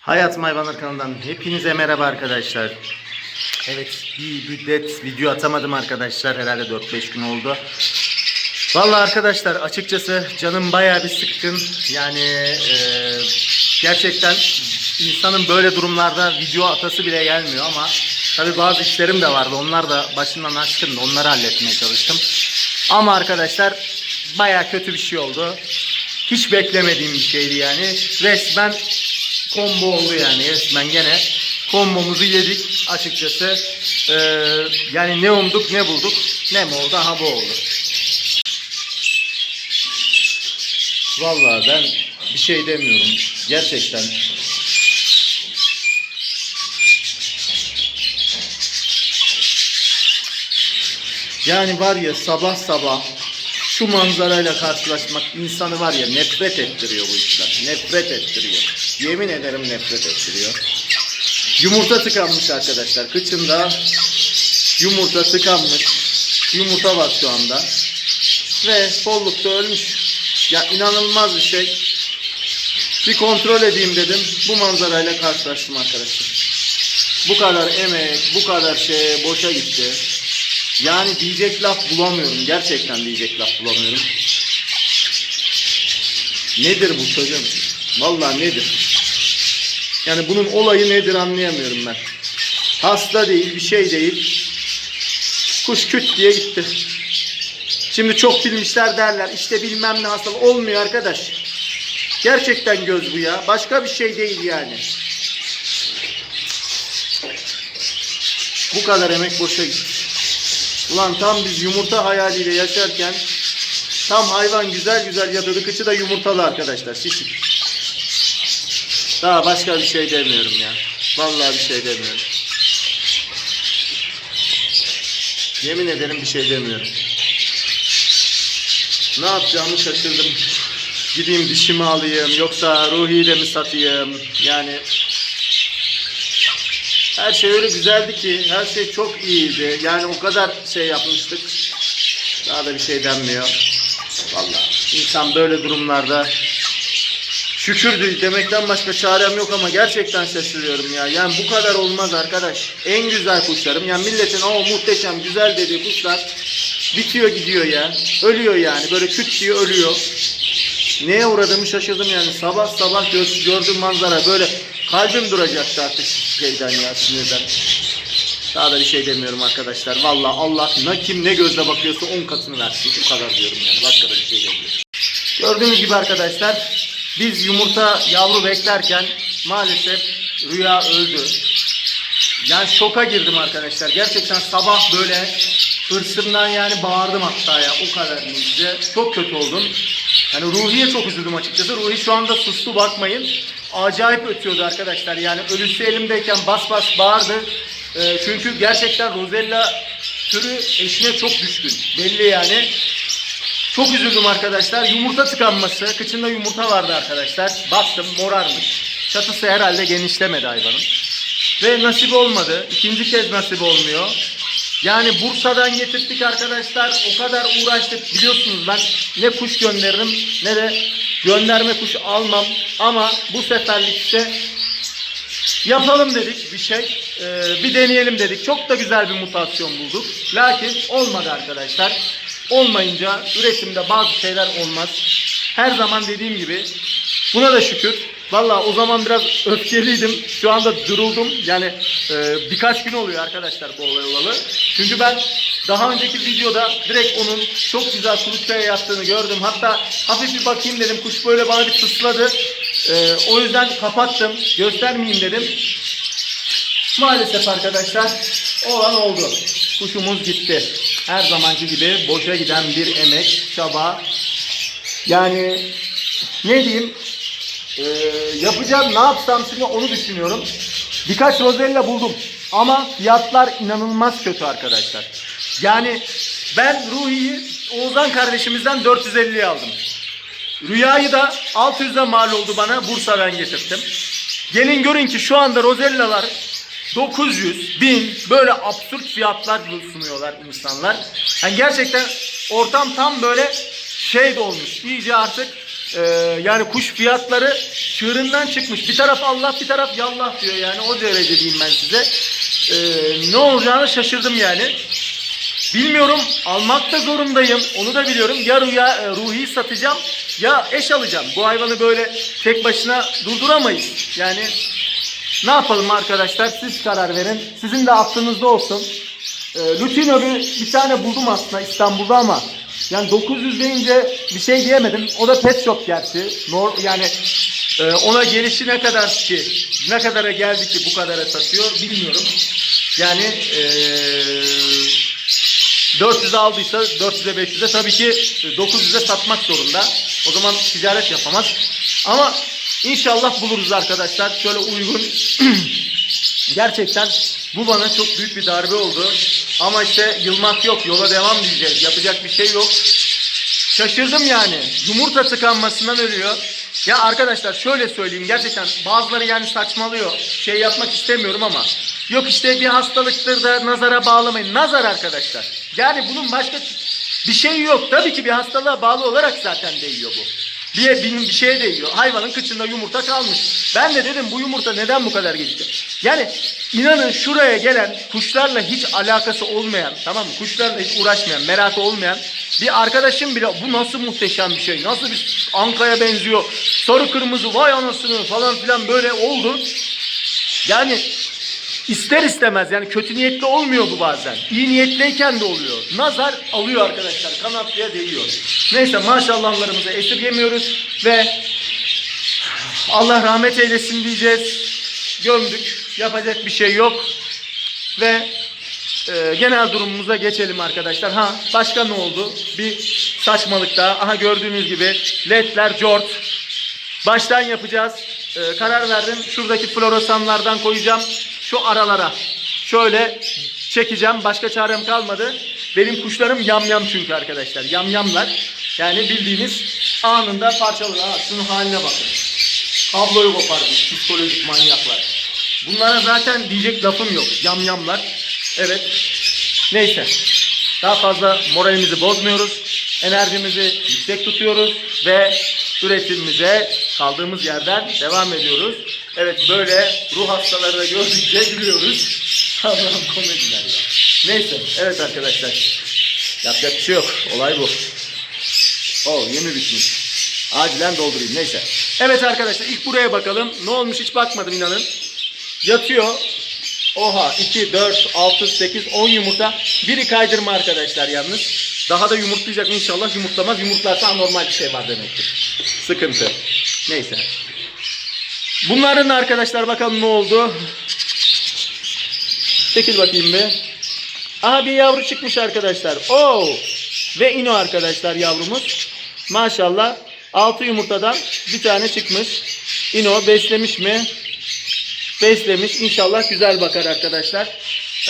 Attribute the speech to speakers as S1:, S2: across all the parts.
S1: Hayat Hayvanlar kanalından hepinize merhaba arkadaşlar. Evet bir müddet video atamadım arkadaşlar. Herhalde 4-5 gün oldu. Vallahi arkadaşlar açıkçası canım bayağı bir sıkkın. Yani e, gerçekten insanın böyle durumlarda video atası bile gelmiyor ama tabi bazı işlerim de vardı. Onlar da başından aşkındı. Onları halletmeye çalıştım. Ama arkadaşlar bayağı kötü bir şey oldu. Hiç beklemediğim bir şeydi yani. Resmen combo oldu yani resmen gene kombomuzu yedik açıkçası. Ee, yani ne umduk ne bulduk ne oldu aha bu oldu. Vallahi ben bir şey demiyorum gerçekten. Yani var ya sabah sabah şu manzarayla karşılaşmak insanı var ya nefret ettiriyor bu işler. Nefret ettiriyor. Yemin ederim nefret ettiriyor. Yumurta tıkanmış arkadaşlar. Kıçında yumurta tıkanmış. Yumurta var şu anda. Ve kollukta ölmüş. Ya inanılmaz bir şey. Bir kontrol edeyim dedim. Bu manzarayla karşılaştım arkadaşlar. Bu kadar emek, bu kadar şey boşa gitti. Yani diyecek laf bulamıyorum. Gerçekten diyecek laf bulamıyorum. Nedir bu çocuğum? Vallahi nedir? Yani bunun olayı nedir anlayamıyorum ben. Hasta değil, bir şey değil. Kuş küt diye gitti. Şimdi çok bilmişler derler. İşte bilmem ne hastalık. Olmuyor arkadaş. Gerçekten göz bu ya. Başka bir şey değil yani. Bu kadar emek boşa gitti. Ulan tam biz yumurta hayaliyle yaşarken tam hayvan güzel güzel yatıyordu. Kıçı da yumurtalı arkadaşlar. Şişik. Daha başka bir şey demiyorum ya. Vallahi bir şey demiyorum. Yemin ederim bir şey demiyorum. Ne yapacağımı şaşırdım. Gideyim dişimi alayım yoksa Ruhi'yi de mi satayım? Yani her şey öyle güzeldi ki her şey çok iyiydi. Yani o kadar şey yapmıştık. Daha da bir şey denmiyor. Vallahi insan böyle durumlarda şükürdü demekten başka çarem yok ama gerçekten şaşırıyorum ya. Yani bu kadar olmaz arkadaş. En güzel kuşlarım. Yani milletin o muhteşem güzel dediği kuşlar bitiyor gidiyor ya. Ölüyor yani. Böyle küt diye ölüyor. Neye uğradığımı şaşırdım yani. Sabah sabah gör, gördüğüm manzara böyle kalbim duracaktı artık şeyden ya sinirden. Daha da bir şey demiyorum arkadaşlar. Vallahi Allah ne kim ne gözle bakıyorsa 10 katını versin. Bu kadar diyorum yani. Başka da bir şey demiyorum. Gördüğünüz gibi arkadaşlar biz yumurta yavru beklerken maalesef rüya öldü. Yani şoka girdim arkadaşlar. Gerçekten sabah böyle hırsımdan yani bağırdım hatta ya o kadar iyiydi. Çok kötü oldum. Yani Ruhi'ye çok üzüldüm açıkçası. Ruhi şu anda sustu bakmayın. Acayip ötüyordu arkadaşlar. Yani ölüsü elimdeyken bas bas bağırdı. Ee, çünkü gerçekten Rosella türü eşine çok düşkün. Belli yani. Çok üzüldüm arkadaşlar. Yumurta tıkanması. Kıçında yumurta vardı arkadaşlar. Baktım morarmış. Çatısı herhalde genişlemedi hayvanın. Ve nasip olmadı. İkinci kez nasip olmuyor. Yani Bursa'dan getirdik arkadaşlar. O kadar uğraştık. Biliyorsunuz ben ne kuş gönderirim ne de gönderme kuş almam. Ama bu seferlik işte yapalım dedik bir şey. Ee, bir deneyelim dedik. Çok da güzel bir mutasyon bulduk. Lakin olmadı arkadaşlar. Olmayınca üretimde bazı şeyler olmaz. Her zaman dediğim gibi buna da şükür. Valla o zaman biraz öfkeliydim. Şu anda duruldum. Yani e, birkaç gün oluyor arkadaşlar bu olay olalı. Çünkü ben daha önceki videoda direkt onun çok güzel kuluçkaya yattığını gördüm. Hatta hafif bir bakayım dedim. Kuş böyle bana bir tısladı. E, o yüzden kapattım. Göstermeyeyim dedim. Maalesef arkadaşlar olan oldu. Kuşumuz gitti. Her zamanki gibi boşa giden bir emek, çaba. Yani ne diyeyim? Ee, yapacağım ne yapsam şimdi onu düşünüyorum. Birkaç rozella buldum. Ama fiyatlar inanılmaz kötü arkadaşlar. Yani ben Ruhi'yi Oğuzhan kardeşimizden 450'ye aldım. Rüyayı da 600'e mal oldu bana. Bursa'dan getirdim. Gelin görün ki şu anda rozellalar 900, 1000 böyle absürt fiyatlar sunuyorlar insanlar. Yani gerçekten ortam tam böyle şey dolmuş. İyice artık e, yani kuş fiyatları çığırından çıkmış. Bir taraf Allah bir taraf yallah diyor yani o derece diyeyim ben size. E, ne olacağını şaşırdım yani. Bilmiyorum almak da zorundayım onu da biliyorum. Ya rüya, e, ruhi satacağım ya eş alacağım. Bu hayvanı böyle tek başına durduramayız. Yani ne yapalım arkadaşlar siz karar verin. Sizin de aklınızda olsun. E, Lutino bir, bir tane buldum aslında İstanbul'da ama yani 900 deyince bir şey diyemedim. O da pet shop gerçi. Nor, yani e, ona gelişi ne kadar ki ne kadara geldi ki bu kadara satıyor bilmiyorum. Yani eee 400'e aldıysa 400'e 500'e tabii ki 900'e satmak zorunda. O zaman ticaret yapamaz. Ama inşallah buluruz arkadaşlar. Şöyle uygun. Gerçekten bu bana çok büyük bir darbe oldu. Ama işte yılmak yok. Yola devam diyeceğiz. Yapacak bir şey yok. Şaşırdım yani. Yumurta tıkanmasından ölüyor. Ya arkadaşlar şöyle söyleyeyim gerçekten bazıları yani saçmalıyor. Şey yapmak istemiyorum ama. Yok işte bir hastalıktır da nazara bağlamayın. Nazar arkadaşlar. Yani bunun başka bir şey yok. Tabii ki bir hastalığa bağlı olarak zaten değiyor bu. Bir, bir, bir şeye değiyor. Hayvanın kıçında yumurta kalmış. Ben de dedim bu yumurta neden bu kadar gecikti? Yani inanın şuraya gelen kuşlarla hiç alakası olmayan, tamam mı? Kuşlarla hiç uğraşmayan, merakı olmayan bir arkadaşım bile bu nasıl muhteşem bir şey? Nasıl bir ankaya benziyor? Sarı kırmızı vay anasını falan filan böyle oldu. Yani İster istemez yani kötü niyetli olmuyor bu bazen. İyi niyetliyken de oluyor. Nazar alıyor arkadaşlar. Kanatlıya değiyor. Neyse maşallahlarımızı esirgemiyoruz ve Allah rahmet eylesin diyeceğiz. Gömdük. Yapacak bir şey yok. Ve e, genel durumumuza geçelim arkadaşlar. Ha başka ne oldu? Bir saçmalık daha. Aha gördüğünüz gibi ledler jort. Baştan yapacağız. Ee, karar verdim. Şuradaki floresanlardan koyacağım. Şu aralara. Şöyle çekeceğim. Başka çarem kalmadı. Benim kuşlarım yamyam çünkü arkadaşlar. Yamyamlar. Yani bildiğiniz anında parçalıyor. Ha, şunun haline bakın. Kabloyu koparmış. Psikolojik manyaklar. Bunlara zaten diyecek lafım yok. Yamyamlar. Evet. Neyse. Daha fazla moralimizi bozmuyoruz. Enerjimizi yüksek tutuyoruz ve üretimimize kaldığımız yerden devam ediyoruz. Evet böyle ruh hastaları da gördükçe gülüyoruz. Allah'ım komediler ya. Neyse evet arkadaşlar. Yapacak bir şey yok. Olay bu. Oh yemi bitmiş. Acilen doldurayım neyse. Evet arkadaşlar ilk buraya bakalım. Ne olmuş hiç bakmadım inanın. Yatıyor. Oha 2, 4, 6, 8, 10 yumurta. Biri kaydırma arkadaşlar yalnız. Daha da yumurtlayacak inşallah yumurtlamaz. Yumurtlarsa anormal bir şey var demektir. Sıkıntı. Neyse. Bunların arkadaşlar bakalım ne oldu. Çekil bakayım bir. Aha bir yavru çıkmış arkadaşlar. Oo! Ve ino arkadaşlar yavrumuz. Maşallah 6 yumurtadan bir tane çıkmış. İno beslemiş mi? beslemiş. İnşallah güzel bakar arkadaşlar.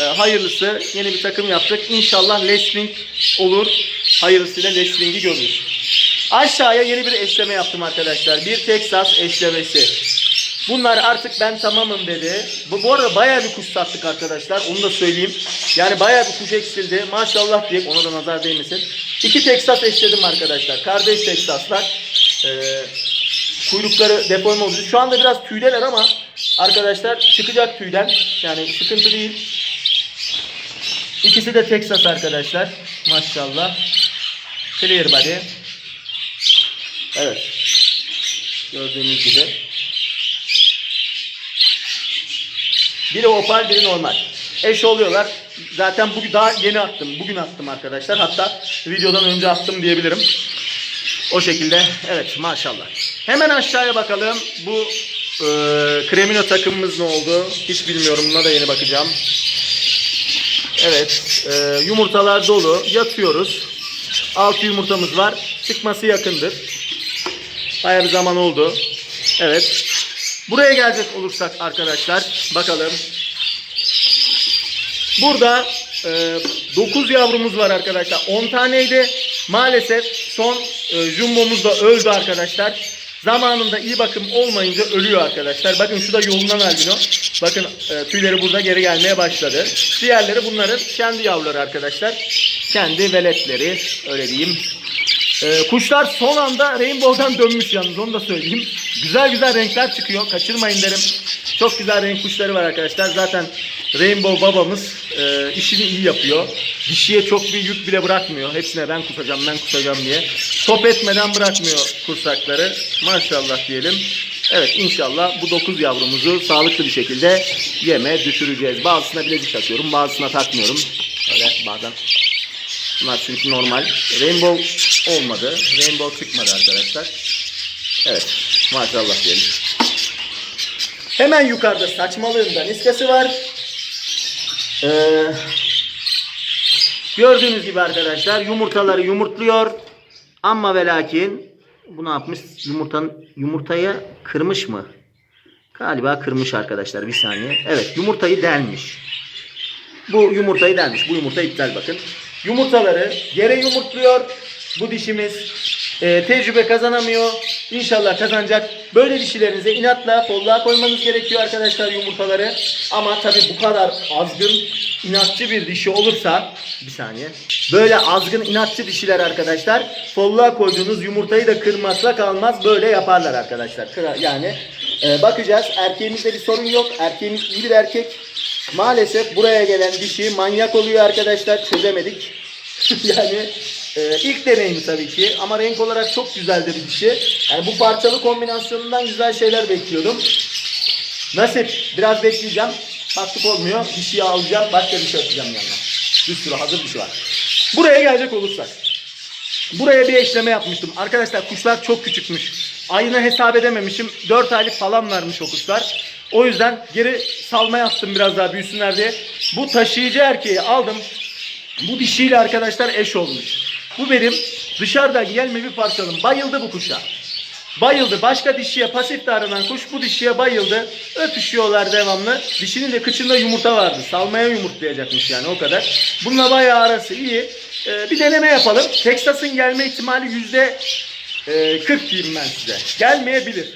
S1: Ee, hayırlısı yeni bir takım yaptık. İnşallah Lesling olur. Hayırlısıyla Lesling'i görürüz. Aşağıya yeni bir eşleme yaptım arkadaşlar. Bir Texas eşlemesi. Bunlar artık ben tamamım dedi. Bu, bu arada bayağı bir kuş sattık arkadaşlar. Onu da söyleyeyim. Yani bayağı bir kuş eksildi. Maşallah diye ona da nazar değmesin. İki Texas eşledim arkadaşlar. Kardeş Texaslar. Ee, kuyrukları deforme oldu. Şu anda biraz tüydeler ama arkadaşlar çıkacak tüyden. Yani sıkıntı değil. İkisi de Texas arkadaşlar. Maşallah. Clear body. Evet. Gördüğünüz gibi. Biri opal, biri normal. Eş oluyorlar. Zaten bugün daha yeni attım. Bugün attım arkadaşlar. Hatta videodan önce attım diyebilirim. O şekilde evet maşallah. Hemen aşağıya bakalım. Bu e, Kremino takımımız ne oldu? Hiç bilmiyorum. Buna da yeni bakacağım. Evet. E, yumurtalar dolu. Yatıyoruz. 6 yumurtamız var. Çıkması yakındır. Bayağı bir zaman oldu. Evet. Buraya gelecek olursak arkadaşlar. Bakalım. Burada e, 9 yavrumuz var arkadaşlar. 10 taneydi. Maalesef son e, jumbomuz da öldü arkadaşlar. Zamanında iyi bakım olmayınca ölüyor arkadaşlar. Bakın şu da yolunan albino. Bakın e, tüyleri burada geri gelmeye başladı. Diğerleri bunların kendi yavruları arkadaşlar. Kendi veletleri öyle diyeyim. Ee, kuşlar son anda Rainbow'dan dönmüş yalnız onu da söyleyeyim. Güzel güzel renkler çıkıyor. Kaçırmayın derim. Çok güzel renk kuşları var arkadaşlar. Zaten Rainbow babamız e, işini iyi yapıyor. Dişiye çok bir yük bile bırakmıyor. Hepsine ben kusacağım ben kusacağım diye. Top etmeden bırakmıyor kursakları. Maşallah diyelim. Evet inşallah bu 9 yavrumuzu sağlıklı bir şekilde yeme düşüreceğiz. Bazısına bilezik takıyorum bazısına takmıyorum. Öyle bazen Bunlar çünkü normal. Rainbow olmadı. Rainbow çıkmadı arkadaşlar. Evet. Maşallah diyelim. Hemen yukarıda saçmalığında niskası var. Ee, gördüğünüz gibi arkadaşlar yumurtaları yumurtluyor. Ama ve lakin bu ne yapmış? Yumurtanın yumurtayı kırmış mı? Galiba kırmış arkadaşlar bir saniye. Evet yumurtayı delmiş. Bu yumurtayı delmiş. Bu yumurta iptal bakın. Yumurtaları yere yumurtluyor. Bu dişimiz e, tecrübe kazanamıyor. İnşallah kazanacak. Böyle dişilerinize inatla folluğa koymanız gerekiyor arkadaşlar yumurtaları. Ama tabi bu kadar azgın inatçı bir dişi olursa bir saniye. Böyle azgın inatçı dişiler arkadaşlar folluğa koyduğunuz yumurtayı da kırmakla kalmaz. Böyle yaparlar arkadaşlar. Yani e, bakacağız. Erkeğimizde bir sorun yok. Erkeğimiz iyi bir erkek. Maalesef buraya gelen dişi manyak oluyor arkadaşlar. Çözemedik. yani e, ilk deneyimi tabii ki ama renk olarak çok güzeldir dişi. Yani bu parçalı kombinasyonundan güzel şeyler bekliyordum. Nasip biraz bekleyeceğim. Baktık olmuyor. Dişiyi alacağım. Başka bir şey atacağım yanına. Bir sürü hazır dişi var. Buraya gelecek olursak. Buraya bir eşleme yapmıştım. Arkadaşlar kuşlar çok küçükmüş. Ayını hesap edememişim. 4 aylık falan varmış o kuşlar. O yüzden geri salma yaptım biraz daha büyüsünler diye. Bu taşıyıcı erkeği aldım. Bu dişiyle arkadaşlar eş olmuş. Bu benim dışarıda gelme bir parçalım. Bayıldı bu kuşa. Bayıldı. Başka dişiye pasif davranan kuş bu dişiye bayıldı. Öpüşüyorlar devamlı. Dişinin de kıçında yumurta vardı. Salmaya yumurtlayacakmış yani o kadar. Bununla bayağı arası iyi. Ee, bir deneme yapalım. Texas'ın gelme ihtimali yüzde e, 40 diyeyim ben size. Gelmeyebilir.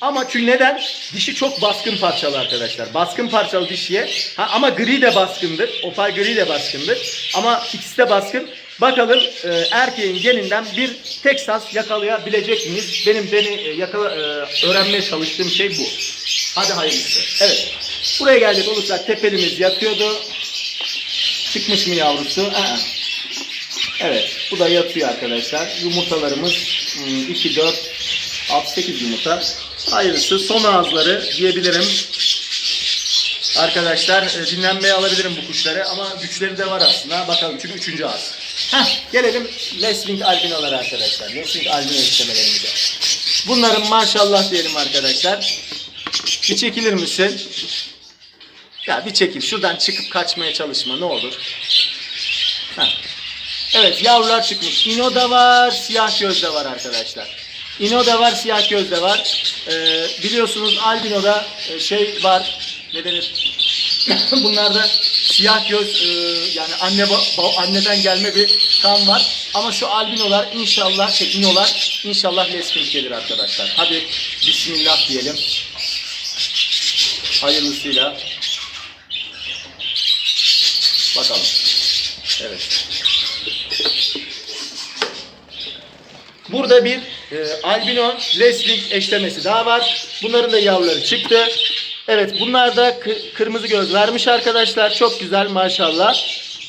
S1: Ama çünkü neden? Dişi çok baskın parçalı arkadaşlar. Baskın parçalı dişiye. Ha, ama gri de baskındır. Opal gri de baskındır. Ama ikisi de baskın. Bakalım e, erkeğin geninden bir Texas yakalayabilecek miyiz? Benim beni e, yakala, e, öğrenmeye çalıştığım şey bu. Hadi hayırlısı. Evet. Buraya geldik olursak tepelimiz yatıyordu. Çıkmış mı yavrusu? Aa. Evet. Bu da yatıyor arkadaşlar. Yumurtalarımız hmm, 2, 4, 6, 8 yumurta. Hayırlısı. Son ağızları diyebilirim. Arkadaşlar e, dinlenmeye alabilirim bu kuşları ama güçleri de var aslında. Bakalım çünkü üçüncü ağız. Heh, gelelim Lesling albinolara arkadaşlar. Lesling albino istemelerimize. Bunların maşallah diyelim arkadaşlar. Bir çekilir misin? Ya bir çekil. Şuradan çıkıp kaçmaya çalışma ne olur. Heh. Evet yavrular çıkmış. İno da var, siyah göz de var arkadaşlar. İno da var, siyah göz de var. Ee, biliyorsunuz albinoda e, şey var. Ne denir? Bunlarda siyah göz e, yani anne anneden gelme bir kan var. Ama şu albinolar inşallah şey inolar inşallah lesbik gelir arkadaşlar. Hadi bismillah diyelim. Hayırlısıyla. Bakalım. Evet. Burada bir e, albino lesling eşlemesi daha var. Bunların da yavruları çıktı. Evet bunlar da kı- kırmızı göz vermiş arkadaşlar. Çok güzel maşallah.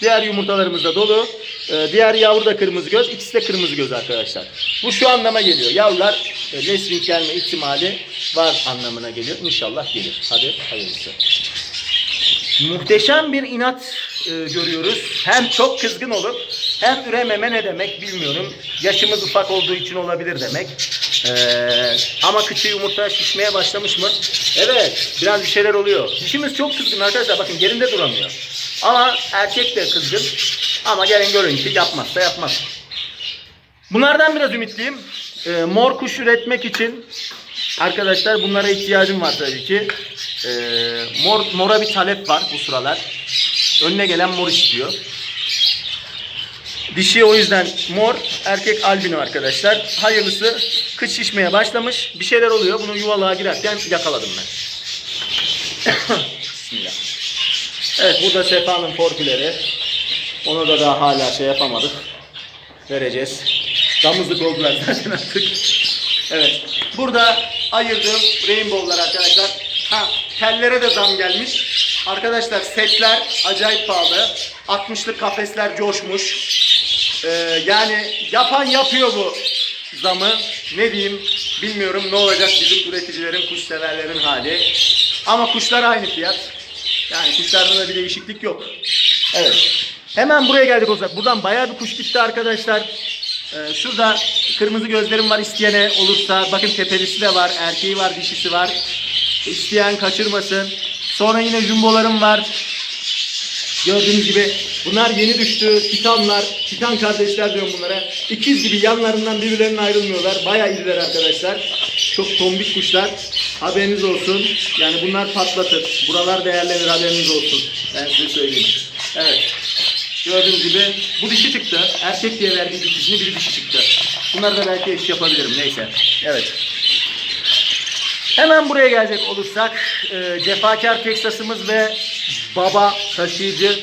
S1: Diğer yumurtalarımız da dolu. E, diğer yavru da kırmızı göz. İkisi de kırmızı göz arkadaşlar. Bu şu anlama geliyor. Yavrular e, lesling gelme ihtimali var anlamına geliyor. İnşallah gelir. Hadi hayırlısı. Muhteşem bir inat e, görüyoruz. Hem çok kızgın olup hem ürememe ne demek bilmiyorum. Yaşımız ufak olduğu için olabilir demek. E, ama kıçı yumurta şişmeye başlamış mı? Evet biraz bir şeyler oluyor. Dişimiz çok kızgın arkadaşlar bakın yerinde duramıyor. Ama erkek de kızgın. Ama gelin görün ki yapmazsa yapmaz. Bunlardan biraz ümitliyim. E, mor kuş üretmek için arkadaşlar bunlara ihtiyacım var tabii ki. E, mor mora bir talep var bu sıralar. Önüne gelen mor istiyor. Dişi o yüzden mor, erkek albino arkadaşlar. Hayırlısı kıç şişmeye başlamış. Bir şeyler oluyor. Bunu yuvalığa girerken yakaladım ben. Bismillah. Evet burada Sefa'nın forküleri. Onu da daha hala şey yapamadık. Vereceğiz. Damızlık oldular zaten artık. Evet. Burada ayırdığım rainbow'lar arkadaşlar. Ha, tellere de zam gelmiş. Arkadaşlar setler acayip pahalı. 60'lık kafesler coşmuş. Ee, yani yapan yapıyor bu zamı. Ne diyeyim bilmiyorum ne olacak bizim üreticilerin, kuş severlerin hali. Ama kuşlar aynı fiyat. Yani kuşlarda da bir değişiklik yok. Evet. Hemen buraya geldik o zaman. Buradan bayağı bir kuş gitti arkadaşlar. Ee, şurada kırmızı gözlerim var isteyene olursa. Bakın tepelisi de var. Erkeği var, dişisi var. İsteyen kaçırmasın. Sonra yine jumbolarım var. Gördüğünüz gibi bunlar yeni düştü. Titanlar, titan kardeşler diyorum bunlara. İkiz gibi yanlarından birbirlerinden ayrılmıyorlar. Bayağı iriler arkadaşlar. Çok tombik kuşlar. Haberiniz olsun. Yani bunlar patlatır. Buralar değerlenir haberiniz olsun. Ben size söyleyeyim. Evet. Gördüğünüz gibi bu dişi çıktı. Erkek diye verdiği dişisini bir dişi çıktı. Bunları da belki eş yapabilirim. Neyse. Evet. Hemen buraya gelecek olursak e, cefakar Teksas'ımız ve baba taşıyıcı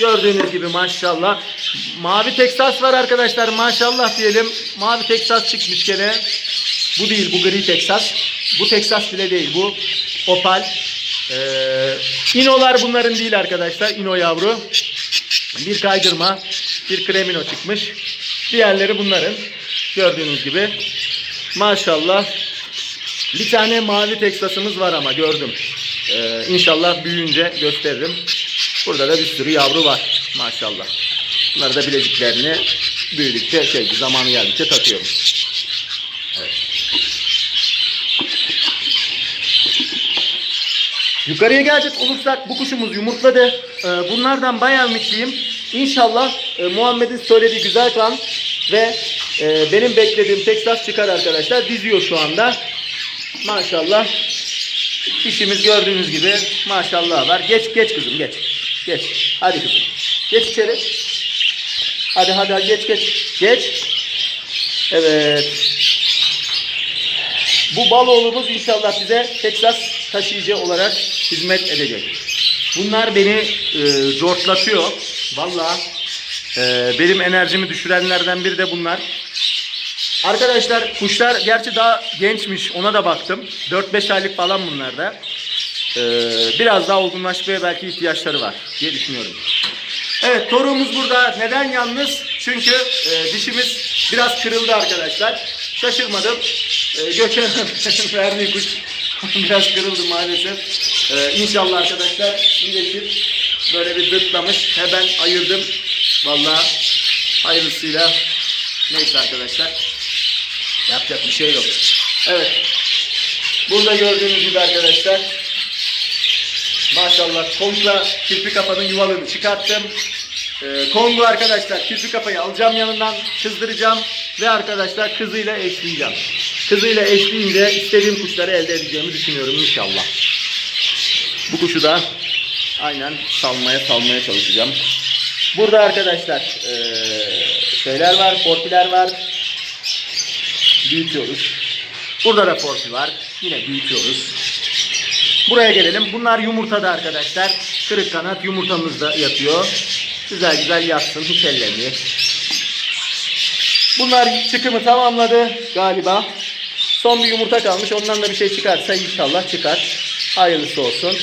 S1: gördüğünüz gibi maşallah. Mavi Teksas var arkadaşlar maşallah diyelim. Mavi Teksas çıkmış gene. Bu değil bu gri Teksas bu Teksas bile değil bu opal. Ee, inolar bunların değil arkadaşlar ino yavru. Bir kaydırma bir kremino çıkmış. Diğerleri bunların. Gördüğünüz gibi. Maşallah. Bir tane mavi Teksas'ımız var ama gördüm. Ee, inşallah büyüyünce gösteririm. Burada da bir sürü yavru var maşallah. Bunları da bileziklerini büyüdükçe şey zamanı geldikçe takıyorum. Evet. Yukarıya gelecek olursak bu kuşumuz yumurtladı. Ee, bunlardan bayağı ümitliyim. İnşallah e, Muhammed'in söylediği güzel kan ve e, benim beklediğim Texas çıkar arkadaşlar. Diziyor şu anda. Maşallah. İşimiz gördüğünüz gibi maşallah var. Geç geç kızım geç. Geç. Hadi kızım. Geç içeri. Hadi hadi hadi geç geç. Geç. Evet. Bu baloğlumuz inşallah bize Texas taşıyıcı olarak hizmet edecek. Bunlar beni e, zortlatıyor. Vallahi e, benim enerjimi düşürenlerden biri de bunlar. Arkadaşlar kuşlar gerçi daha gençmiş ona da baktım. 4-5 aylık falan bunlar da. Ee, biraz daha olgunlaşmaya belki ihtiyaçları var diye düşünüyorum. Evet toruğumuz burada. Neden yalnız? Çünkü e, dişimiz biraz kırıldı arkadaşlar. Şaşırmadım. E, Gökhan verdiği kuş biraz kırıldı maalesef. E, inşallah arkadaşlar iyileşir. Böyle bir dıtlamış. Hemen ayırdım. Vallahi hayırlısıyla. Neyse arkadaşlar. Yapacak bir şey yok. Evet. Burada gördüğünüz gibi arkadaşlar. Maşallah Kong'la kirpi kafanın yuvalığını çıkarttım. Ee, Kong'u arkadaşlar kirpi kafayı alacağım yanından kızdıracağım. Ve arkadaşlar kızıyla eşleyeceğim. Kızıyla eşleyince istediğim kuşları elde edeceğimi düşünüyorum inşallah. Bu kuşu da aynen salmaya salmaya çalışacağım. Burada arkadaşlar ee, şeyler var, forpiler var büyütüyoruz. Burada da forfi var. Yine büyütüyoruz. Buraya gelelim. Bunlar yumurtada arkadaşlar. Kırık kanat yumurtamızda yatıyor. Güzel güzel yatsın. Hiç ellemiyor. Bunlar çıkımı tamamladı galiba. Son bir yumurta kalmış. Ondan da bir şey çıkarsa inşallah çıkar. Hayırlısı olsun.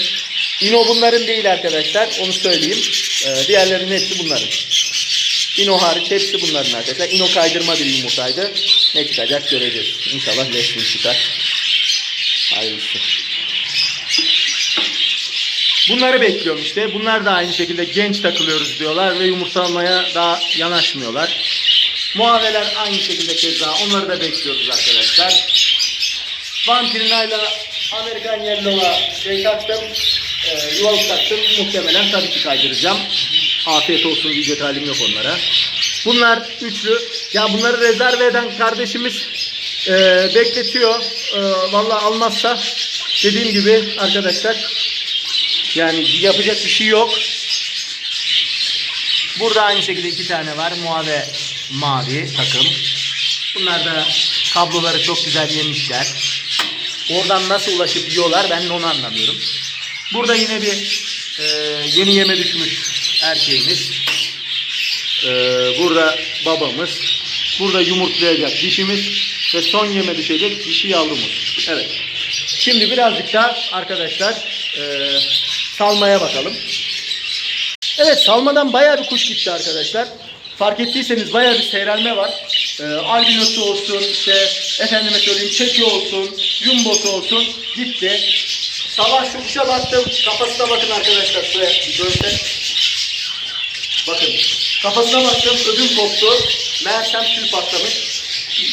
S1: İno bunların değil arkadaşlar. Onu söyleyeyim. Ee, diğerlerinin hepsi bunların. İno hariç hepsi bunların arkadaşlar. İno kaydırma bir yumurtaydı. Ne çıkacak göreceğiz. İnşallah leşmin çıkar. Hayırlısı. Bunları bekliyorum işte. Bunlar da aynı şekilde genç takılıyoruz diyorlar ve yumurtalamaya daha yanaşmıyorlar. Muaveler aynı şekilde keza. Onları da bekliyoruz arkadaşlar. Vampirinayla Amerikan Yellow'a şey taktım. E, yuvalık taktım. Muhtemelen tabii ki kaydıracağım. Afiyet olsun diyecek halim yok onlara. Bunlar üçlü. Ya bunları rezerve eden kardeşimiz e, bekletiyor. E, vallahi almazsa dediğim gibi arkadaşlar yani yapacak bir şey yok. Burada aynı şekilde iki tane var. Muave mavi takım. Bunlar da kabloları çok güzel yemişler. Oradan nasıl ulaşıp yiyorlar ben de onu anlamıyorum. Burada yine bir e, yeni yeme düşmüş erkeğimiz. E, burada babamız. Burada yumurtlayacak dişimiz ve son yeme düşecek dişi yavrumuz. Evet. Şimdi birazcık da arkadaşlar eee, salmaya bakalım. Evet salmadan bayağı bir kuş gitti arkadaşlar. Fark ettiyseniz bayağı bir seyrelme var. Ee, albinosu olsun, işte efendime söyleyeyim çeki olsun, jumbosu olsun gitti. Sabah şu kuşa baktım. Kafasına bakın arkadaşlar şuraya bir görsel. Bakın kafasına baktım ödüm koptu. Meğersem tüy patlamış.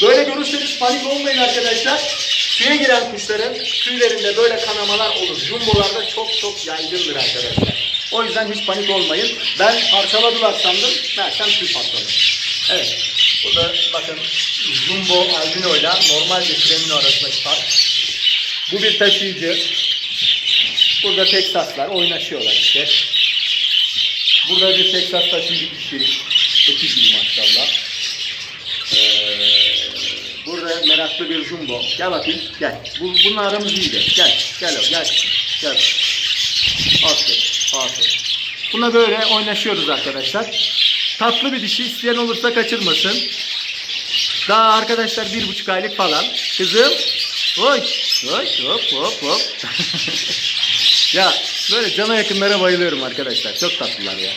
S1: Böyle görürseniz panik olmayın arkadaşlar. Suya giren kuşların tüylerinde böyle kanamalar olur. Jumbolarda çok çok yaygındır arkadaşlar. O yüzden hiç panik olmayın. Ben parçaladılar sandım. Meğersem tüy patlamış. Evet. Burada bakın Jumbo albino ile normal bir kremino arasındaki fark. Bu bir taşıyıcı. Burada Teksaslar oynaşıyorlar işte. Burada bir Texas taşıyıcı kişi. Öküz gibi maşallah. Ee, burada meraklı bir jumbo. Gel bakayım. Gel. Bu, bunun aramız iyiydi. Gel. Gel. Gel. Gel. Aferin. Aferin. Buna böyle oynaşıyoruz arkadaşlar. Tatlı bir dişi isteyen olursa kaçırmasın. Daha arkadaşlar bir buçuk aylık falan. Kızım. Oy. Oy. Hop hop hop. ya böyle cana yakınlara bayılıyorum arkadaşlar. Çok tatlılar ya.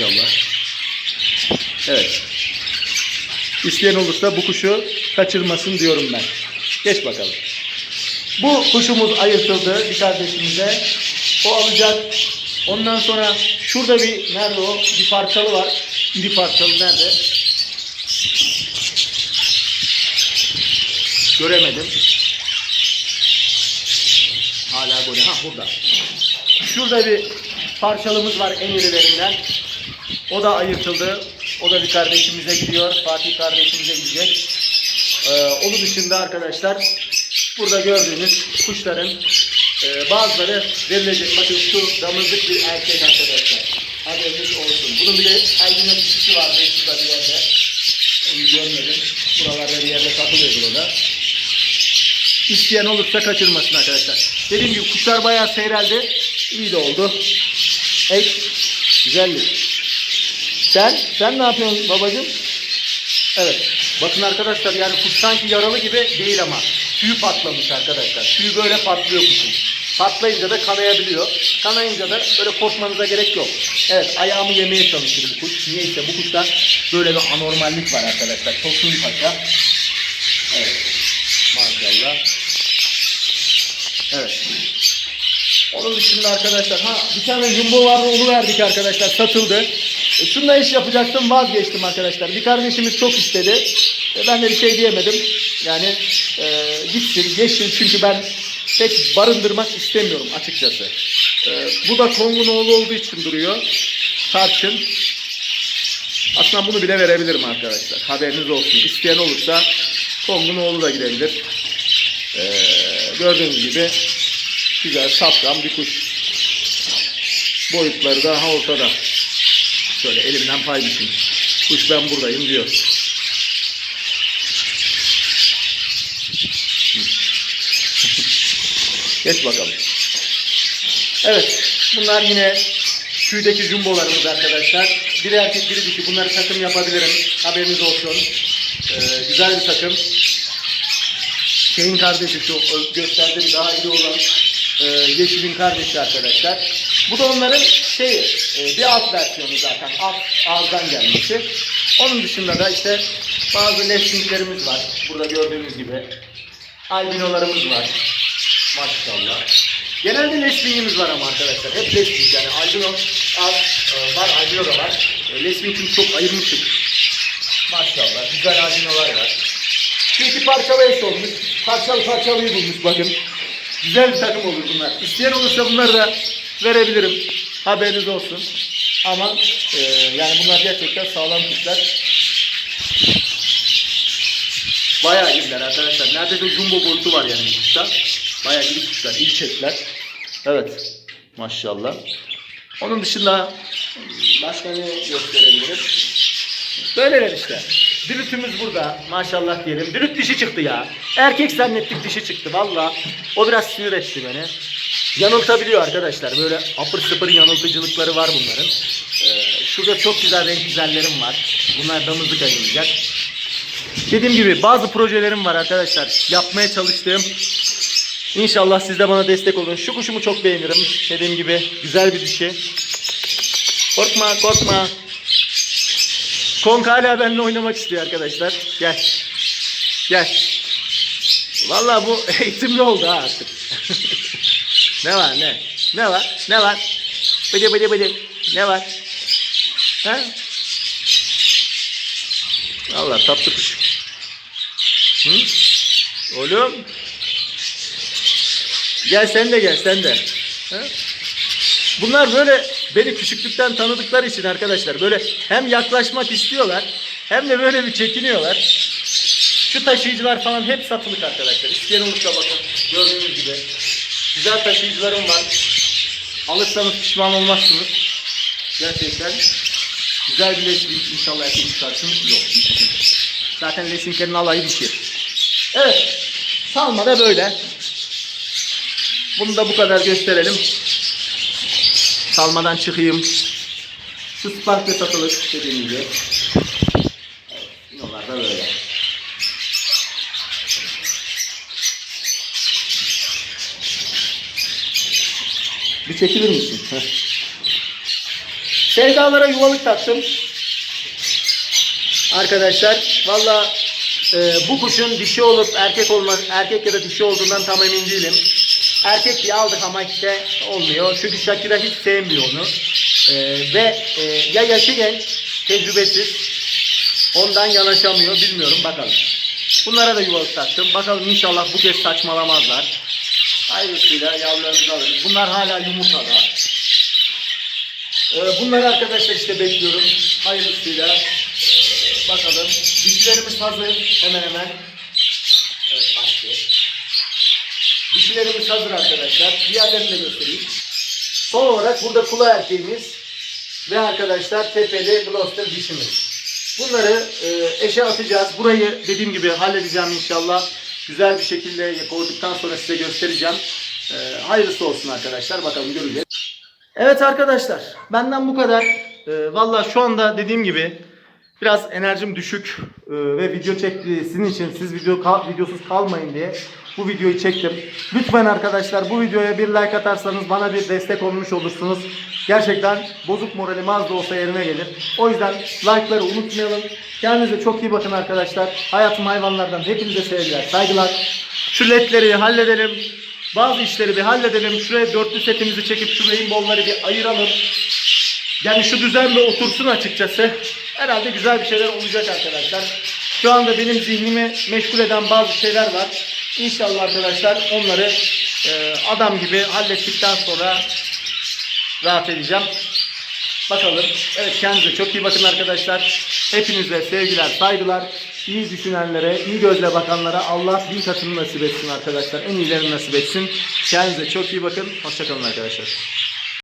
S1: Maşallah. Evet. İsteyen olursa bu kuşu kaçırmasın diyorum ben. Geç bakalım. Bu kuşumuz ayırtıldı bir kardeşimize. O alacak. Ondan sonra şurada bir nerede o? Bir parçalı var. İri parçalı nerede? Göremedim. Hala böyle. Ha burada. Şurada bir parçalımız var en irilerinden. O da ayırtıldı. O da bir kardeşimize gidiyor. Fatih kardeşimize gidecek. Ee, onun dışında arkadaşlar burada gördüğünüz kuşların e, bazıları verilecek. Bakın şu damızlık bir erkek arkadaşlar. Haberiniz olsun. Bunun bir de albino dişisi var şurada bir yerde. Onu görmedim. Buralarda bir yerde satılıyordur o da. İsteyen olursa kaçırmasın arkadaşlar. Dediğim gibi kuşlar bayağı seyreldi. İyi de oldu. Hey, güzellik. Sen, sen ne yapıyorsun babacığım? Evet. Bakın arkadaşlar yani kuş sanki yaralı gibi değil ama. Tüyü patlamış arkadaşlar. Tüyü böyle patlıyor kuşun. Patlayınca da kanayabiliyor. Kanayınca da böyle korkmanıza gerek yok. Evet ayağımı yemeye çalışır bu kuş. Niyeyse bu kuşta böyle bir anormallik var arkadaşlar. Tosun paşa. Evet. Maşallah. Evet. Onun dışında arkadaşlar ha bir tane jumbo vardı onu verdik arkadaşlar satıldı. E, şununla iş yapacaktım vazgeçtim arkadaşlar. Bir kardeşimiz çok istedi. E, ben de bir şey diyemedim. Yani e, gitsin geçsin çünkü ben pek barındırmak istemiyorum açıkçası. E, bu da Kong'un oğlu olduğu için duruyor. Tarçın. Aslında bunu bile verebilirim arkadaşlar. Haberiniz olsun. İsteyen olursa Kong'un oğlu da gidebilir. E, gördüğünüz gibi güzel safran bir kuş. Boyutları daha ortada. Şöyle elimden pay biçeyim. Kuş ben buradayım diyor. Geç bakalım. Evet. Bunlar yine tüydeki jumbolarımız arkadaşlar. Biri erkek biri dişi. Bunları takım yapabilirim. Haberiniz olsun. Ee, güzel bir takım. Şeyin kardeşi şu gösterdiğim daha iyi olan e, Yeşil'in kardeşi arkadaşlar. Bu da onların şeyi, e, bir alt versiyonu zaten. Alt ağızdan gelmesi. Onun dışında da işte bazı lessinglerimiz var. Burada gördüğünüz gibi. Albinolarımız var. Maşallah. Genelde leslingimiz var ama arkadaşlar. Hep lesling yani. Albino az e, var, albino da var. E, Lesling'ini çok ayırmıştık. Maşallah. Güzel albinolar var. İki parçalı eş olmuş. Parçalı parçalıyı bulmuş bakın. Güzel bir takım olur bunlar. İsteyen olursa bunları da verebilirim. Haberiniz olsun. Ama e, yani bunlar gerçekten sağlam kuşlar. Bayağı iyiler arkadaşlar. Neredeyse jumbo boyutu var yani kuşta. Bayağı iyi kuşlar. iyi çekler. Evet. Maşallah. Onun dışında başka ne gösterebilirim? Böyleler işte. Dürütümüz burada. Maşallah diyelim. Dürüt dişi çıktı ya. Erkek zannettik dişi çıktı valla. O biraz sinir etti beni. Yanıltabiliyor arkadaşlar. Böyle apır sıpır yanıltıcılıkları var bunların. Ee, şurada çok güzel renk güzellerim var. Bunlar damızlık ayıracak. Dediğim gibi bazı projelerim var arkadaşlar. Yapmaya çalıştığım. İnşallah siz de bana destek olun. Şu kuşumu çok beğenirim. Dediğim gibi güzel bir dişi. Korkma korkma. Konk hala benimle oynamak istiyor arkadaşlar. Gel. Gel. Vallahi bu eğitimli oldu ha artık. ne var ne? Ne var? Ne var? Bıdı bıdı bıdı. Ne var? Ha? Allah tatlı kuş. Hı? Oğlum. Gel sen de gel sen de. Ha? Bunlar böyle beni küçüklükten tanıdıkları için arkadaşlar böyle hem yaklaşmak istiyorlar hem de böyle bir çekiniyorlar. Şu taşıyıcılar falan hep satılık arkadaşlar. İsteyen olursa bakın gördüğünüz gibi. Güzel taşıyıcılarım var. Alırsanız pişman olmazsınız. Gerçekten. Güzel bir leşlik inşallah erkek çıkarsın. Yok. Zaten leşinkerin alayı dişi. Evet. Salma da böyle. Bunu da bu kadar gösterelim. Salmadan çıkayım. Şu spark ve satılık dediğim gibi. Evet, da böyle. Bir çekilir misin? Sevdalara yuvalık taktım. Arkadaşlar valla e, bu kuşun dişi olup erkek olma erkek ya da dişi olduğundan tam emin değilim. Erkek diye aldık ama işte olmuyor. Çünkü Shakira hiç sevmiyor onu. E, ve e, ya yaşı genç, tecrübesiz. Ondan yanaşamıyor. Bilmiyorum bakalım. Bunlara da yuvalık taktım. Bakalım inşallah bu kez saçmalamazlar. Hayırlısıyla yavrularımızı alırız. Bunlar hala yumurtada. Ee, bunları arkadaşlar işte bekliyorum. Hayırlısıyla. Bakalım. Dişilerimiz hazır. Hemen hemen. Evet başlıyor. Dişilerimiz hazır arkadaşlar. Diğerlerini de göstereyim. Son olarak burada kula erkeğimiz ve arkadaşlar tepeli Gloucester dişimiz. Bunları e, eşe atacağız. Burayı dediğim gibi halledeceğim inşallah. Güzel bir şekilde koyduktan sonra size göstereceğim. E, hayırlısı olsun arkadaşlar. Bakalım göreceğiz. Evet arkadaşlar benden bu kadar. E, Valla şu anda dediğim gibi biraz enerjim düşük e, ve video çektiği sizin için siz video kal- videosuz kalmayın diye bu videoyu çektim. Lütfen arkadaşlar bu videoya bir like atarsanız bana bir destek olmuş olursunuz. Gerçekten bozuk moralim az da olsa yerine gelir. O yüzden like'ları unutmayalım. Kendinize çok iyi bakın arkadaşlar. Hayatım hayvanlardan hepinize sevgiler, saygılar. Şu ledleri halledelim. Bazı işleri bir halledelim. Şuraya dörtlü setimizi çekip şu rainbow'ları bir ayıralım. Yani şu düzen bir otursun açıkçası. Herhalde güzel bir şeyler olacak arkadaşlar. Şu anda benim zihnimi meşgul eden bazı şeyler var. İnşallah arkadaşlar onları e, adam gibi hallettikten sonra rahat edeceğim. Bakalım. Evet kendinize çok iyi bakın arkadaşlar. Hepinize sevgiler, saygılar. İyi düşünenlere, iyi gözle bakanlara Allah bin katını nasip etsin arkadaşlar. En iyilerini nasip etsin. Kendinize çok iyi bakın. Hoşçakalın arkadaşlar.